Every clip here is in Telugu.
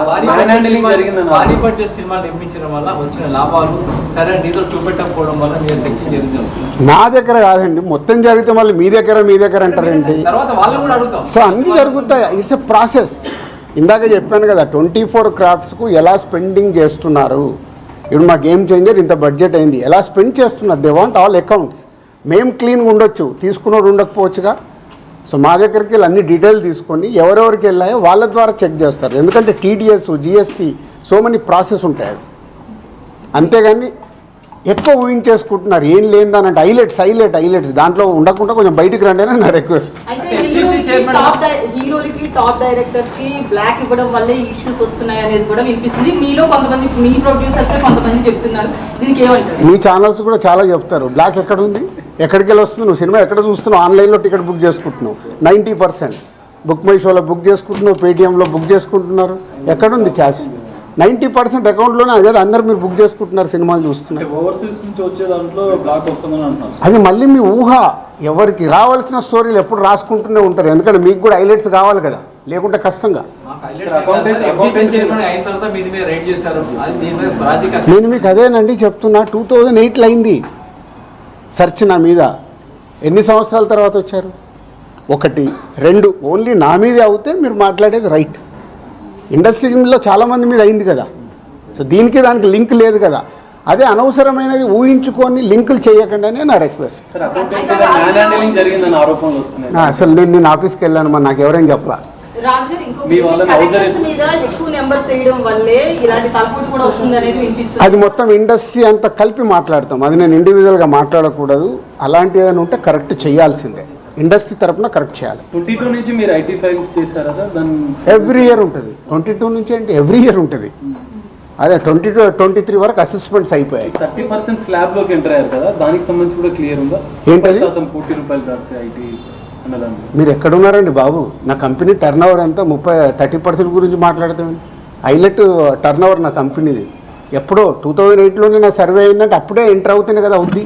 పానీపట్ సినిమా నిర్మించడం వల్ల వచ్చిన లాభాలు సరే నీతో చూపెట్టకపోవడం వల్ల మీరు సెక్షన్ జరిగింది నా దగ్గర కాదండి మొత్తం జరిగితే మళ్ళీ మీ దగ్గర మీ దగ్గర అంటారేంటి తర్వాత వాళ్ళని కూడా అడుగుతాం. సో అన్నీ జరుగుతాయి. ఇట్స్ ఎ ప్రాసెస్ ఇందాక చెప్పాను కదా ట్వంటీ ఫోర్ క్రాఫ్ట్స్కు ఎలా స్పెండింగ్ చేస్తున్నారు? ఇప్పుడు మా గేమ్ చేంజర్ ఇంత బడ్జెట్ అయింది. ఎలా స్పెండ్ చేస్తున్నారు? దే వాంట్ ఆల్ అకౌంట్స్ మేము క్లీన్గా ఉండొచ్చు. తీసుకున్నోడు ఉండకపోవచ్చుగా. సో మా దగ్గరికి వెళ్ళి అన్ని డీటెయిల్ తీసుకొని ఎవరెవరికి వెళ్ళాయో వాళ్ళ ద్వారా చెక్ చేస్తారు. ఎందుకంటే TDS GST so many process ఉంటాయి. అంతేగాని ఎక్కువ ఊహించేసుకుంటున్నారు. ఏం లేదని హైలైట్స్ హైలైట్ హైలైట్స్ దాంట్లో ఉండకుండా కొంచెం బయటికి రండి అని నా రిక్వెస్ట్. అయితే అంటే హీరోలకి FTC chairman టాప్ డై- హీరోలకి టాప్ డైరెక్టర్స్కి బ్లాక్ ఇవ్వడం వల్లే ఇష్యూస్ వస్తున్నాయి అనేది కూడా వినిపిస్తుంది. మీలో కొంతమంది మీ ప్రొడ్యూసర్స్ కొంతమంది చెప్తున్నారు. దీనికి ఏమంటారు? మీ ఛానల్స్ కూడా చాలా చెప్తారు. బ్లాక్ ఎక్కడ ఉంది? ఎక్కడికి వెళ్ళి వస్తుంది నువ్వు సినిమా ఎక్కడ చూస్తున్నావు? ఆన్లైన్లో టికెట్ బుక్ చేసుకుంటున్నావు. Ninety percent. బుక్ మై షోలో బుక్ చేసుకుంటున్నావు పేటిఎంలో బుక్ చేసుకుంటున్నారు. ఎక్కడుంది క్యాష్? నైంటీ పర్సెంట్ అకౌంట్లోనే అదే అందరు మీరు బుక్ చేసుకుంటున్నారు సినిమాలు చూస్తున్నారు. ఓవర్సీస్ నుంచి వచ్చే దాంట్లో బ్లాక్ వస్తుందని అంటున్నారు. అది మళ్ళీ మీ ఊహ. ఎవరికి రావాల్సిన స్టోరీలు ఎప్పుడు రాసుకుంటూనే ఉంటారు. ఎందుకంటే మీకు కూడా హైలైట్స్ కావాలి కదా. లేకుంటే కష్టంగా. నేను మీకు అదేనండి చెప్తున్నా. టూ థౌజండ్ ఎయిట్లో అయింది. సెర్చ్ నా మీద. ఎన్ని సంవత్సరాల తర్వాత వచ్చారు? ఒకటి రెండు ఓన్లీ నా మీదే అవుతే మీరు మాట్లాడేది రైట్. ఇండస్ట్రీలో చాలామంది మీద అయింది కదా. సో దీనికి దానికి లింక్ లేదు కదా. అదే అనవసరమైనది ఊహించుకొని లింకులు చేయకండి అని నా రిక్వెస్ట్. అసలు నేను నేను ఆఫీస్కి వెళ్ళాను మరి నాకు ఎవరైనా చెప్పలా? రాజు గారు ఇంకో మీ వాళ్ళని కలెక్షన్స్ అవసరం- మీద ఎక్కువ నెంబర్స్ వేయడం వల్లే ఇలాంటి తలపోటు కూడా వస్తుంది అనేది వినిపిస్తుంది. అది మొత్తం ఇండస్ట్రీ అంతా కలిపి మాట్లాడతాం. అది నేను ఇండివిజువల్గా మాట్లాడకూడదు. అలాంటి ఏదైనా ఉంటే కరెక్ట్ చేయాల్సిందే. ఇండస్ట్రీ తరపున కరెక్ట్ చేయాలి. ట్వంటీ టూ నుంచి మీరు ఐటీ ఫైల్స్ చేశారా సార్? దాని ఎవ్రీ ఇయర్ ఉంటుంది. ట్వంటీ టూ నుంచి అంటే ఎవ్రీ ఇయర్ ఉంటుంది. అదే ట్వంటీ టూ ట్వంటీ త్రీ వరకు అసెస్మెంట్స్ అయిపోయాయి. థర్టీ పర్సెంట్ స్లాబ్లోకి ఎంటర్ అయ్యారు కదా. దానికి సంబంధించి కూడా క్లియర్ ఉందా? ఏంటది? శాతం కోటి రూపాయలు ఐటీ మీరు ఎక్కడున్నారండి బాబు? నా కంపెనీ టర్న్ ఓవర్ ఎంత? ముప్పై థర్టీ పర్సెంట్ గురించి మాట్లాడతామండి. హైలైట్ టర్న్ ఓవర్ నా కంపెనీది. ఎప్పుడో టూ థౌజండ్ ఎయిట్లోనే నా సర్వే అయిందంటే అప్పుడే ఎంటర్ అవుతేనే కదా అవుద్ది.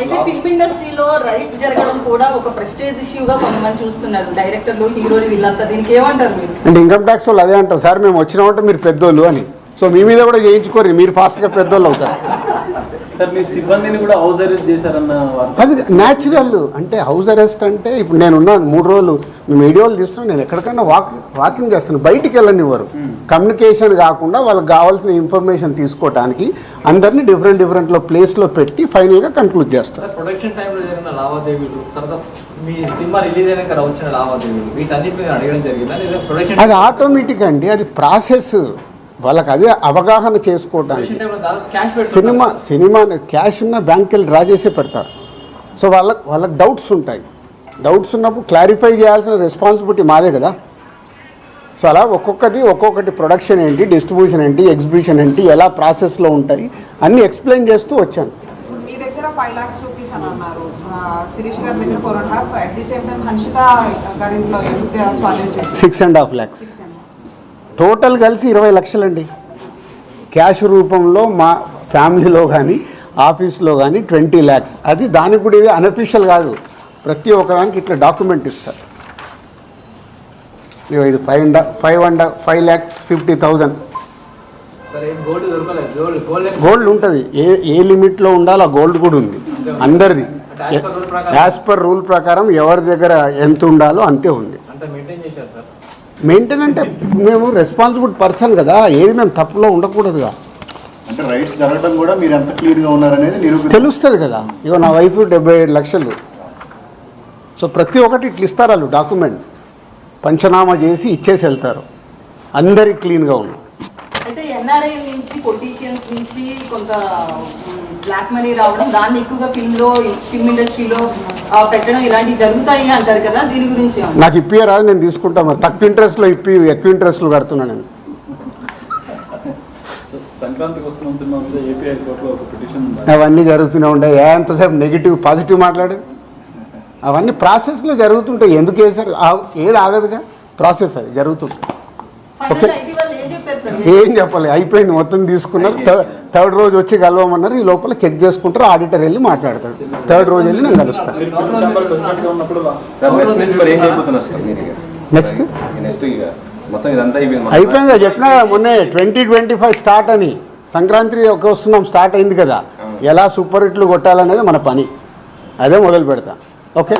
అయితే ఫిల్మ్ ఇండస్ట్రీలో రైట్స్ జరగడం కూడా ఒక ప్రెస్టేజ్ ఇష్యూగా కొంతమంది చూస్తున్నారు. డైరెక్టర్లు హీరోలు వీళ్ళంతా దీనికి ఏమంటారు మీరు? అంటే ఇన్కమ్ ట్యాక్స్ వాళ్ళు అదే అంటారు. సార్ మేము వచ్చినామంటే మీరు పెద్దోళ్ళు అని. సో మీ మీద కూడా చేయించుకోరు మీరు ఫాస్ట్గా పెద్దోళ్ళు అవుతారు. అది న్యాచురల్ అంటే హౌస్ అరెస్ట్ అంటే ఇప్పుడు నేను ఉన్నాను మూడు రోజులు మేము వీడియోలు తీస్తున్నాం నేను ఎక్కడికైనా వాక్ వాకింగ్ చేస్తాను బయటికి వెళ్ళనివ్వరు. కమ్యూనికేషన్ కాకుండా వాళ్ళకి కావాల్సిన ఇన్ఫర్మేషన్ తీసుకోవడానికి అందరినీ డిఫరెంట్ డిఫరెంట్లో ప్లేస్లో పెట్టి ఫైనల్గా కన్క్లూడ్ చేస్తారు. ప్రొడక్షన్ టైంలో జరిగిన లావాదేవీలు తర్వాత మీ సినిమా రిలీజ్ అయినాక వచ్చిన లావాదేవీలు వీటన్నిటి మీద అడగడం జరిగిందా? లేదా ప్రొడక్షన్ అది ఆటోమేటిక్ అండి అది ప్రాసెస్ వాళ్ళకి అదే అవగాహన చేసుకోవడానికి సినిమా సినిమా క్యాష్ ఉన్న బ్యాంక్ వెళ్ళి డ్రా చేసే పెడతారు. సో వాళ్ళకి వాళ్ళకి డౌట్స్ ఉంటాయి. డౌట్స్ ఉన్నప్పుడు క్లారిఫై చేయాల్సిన రెస్పాన్సిబిలిటీ మాదే కదా. సో అలా ఒక్కొక్కటి ఒక్కొక్కటి ప్రొడక్షన్ ఏంటి డిస్ట్రిబ్యూషన్ ఏంటి ఎగ్జిబిషన్ ఏంటి ఎలా ప్రాసెస్లో ఉంటాయి అన్నీ ఎక్స్ప్లెయిన్ చేస్తూ వచ్చాను. మీ దగ్గర ఫైవ్ లాక్స్ రూపీస్ అని అన్నారు. ఆ, శిరీష్ గారి దగ్గర four and half at the same time Hanshitha గారింట్లో ఎంత స్వాధీనం చేసి six and half lakhs total కలిసి ఇరవై లక్షలండి. క్యాష్ రూపంలో మా ఫ్యామిలీలో కానీ ఆఫీస్లో కానీ ట్వంటీ ల్యాక్స్. అది దానికి కూడా ఇది అనఫిషియల్ కాదు. ప్రతి ఒక్కదానికి ఇట్లా డాక్యుమెంట్ ఇస్తారు. ఇది five and five and five lakhs fifty thousand. Gold ఉంటుంది. ఏ ఏ లిమిట్లో ఉండాలో ఆ గోల్డ్ కూడా ఉంది. అందరిది. యాజ్ పర్ రూల్ ప్రకారం ఎవరి దగ్గర ఎంత ఉండాలో అంతే ఉంది అంత మెయింటైన్ చేశారు సార్ మెయింటైన్ అంటే మేము రెస్పాన్సిబుల్ పర్సన్ కదా. ఏది మేము తప్పులో ఉండకూడదుగా. అంటే రైట్స్ జరగడం కూడా మీరు ఎంత ఉన్నారనేది తెలుస్తుంది కదా. ఇగో నా వైఫ్ డెబ్బై ఏడు లక్షలు. సో ప్రతి ఒక్కటి ఇట్లా ఇస్తారు వాళ్ళు డాక్యుమెంట్ పంచనామా చేసి ఇచ్చేసి వెళ్తారు. అందరికి క్లీన్గా ఉన్నాం. అయితే ఎన్ఆర్ఐ నుంచి పొలిటీషియన్స్ నుంచి కొంత బ్లాక్ మనీ రావడం దాన్ని ఎక్కువగా ఫిల్మ్లో ఫిల్మ్ ఇండస్ట్రీలో పెట్టడం ఇలాంటివి జరుగుతాయి అంటారు కదా దీని గురించి ఏమంటారు? నాకు ఇప్పి రాదు నేను తీసుకుంటా మరి. తక్కువ ఇంట్రెస్ట్లో ఇప్పి ఎక్కువ ఇంట్రెస్ట్లు కడుతున్నాను నేను. అవన్నీ జరుగుతూనే ఉంటాయి ఏ ఎంతసేపు నెగిటివ్ పాజిటివ్ మాట్లాడే? అవన్నీ ప్రాసెస్లో జరుగుతుంటాయి. ఎందుకు వేసారు ఆ- ఏది ఆగదుగా? ప్రాసెస్ అది జరుగుతుంటుంది ఐటీ వాళ్ళు ఏం చెప్పాలి? అయిపోయింది. మొత్తం తీసుకున్నారు థర్డ్ రోజు వచ్చి కలవమన్నారు. ఈ లోపల చెక్ చేసుకుంటారు. ఆడిటర్ వెళ్ళి మాట్లాడతాడు. థర్డ్ రోజు వెళ్ళి నేను కలుస్తాను నెక్స్ట్ అయిపోయింది కదా చెప్పినా మొన్నే ట్వంటీ ట్వంటీ ఫైవ్ స్టార్ట్ అని. సంక్రాంతి ఒక వస్తున్నాం స్టార్ట్ అయింది కదా. ఎలా సూపర్ హిట్లు కొట్టాలనేది మన పని. అదే మొదలు పెడతాం. ఓకే?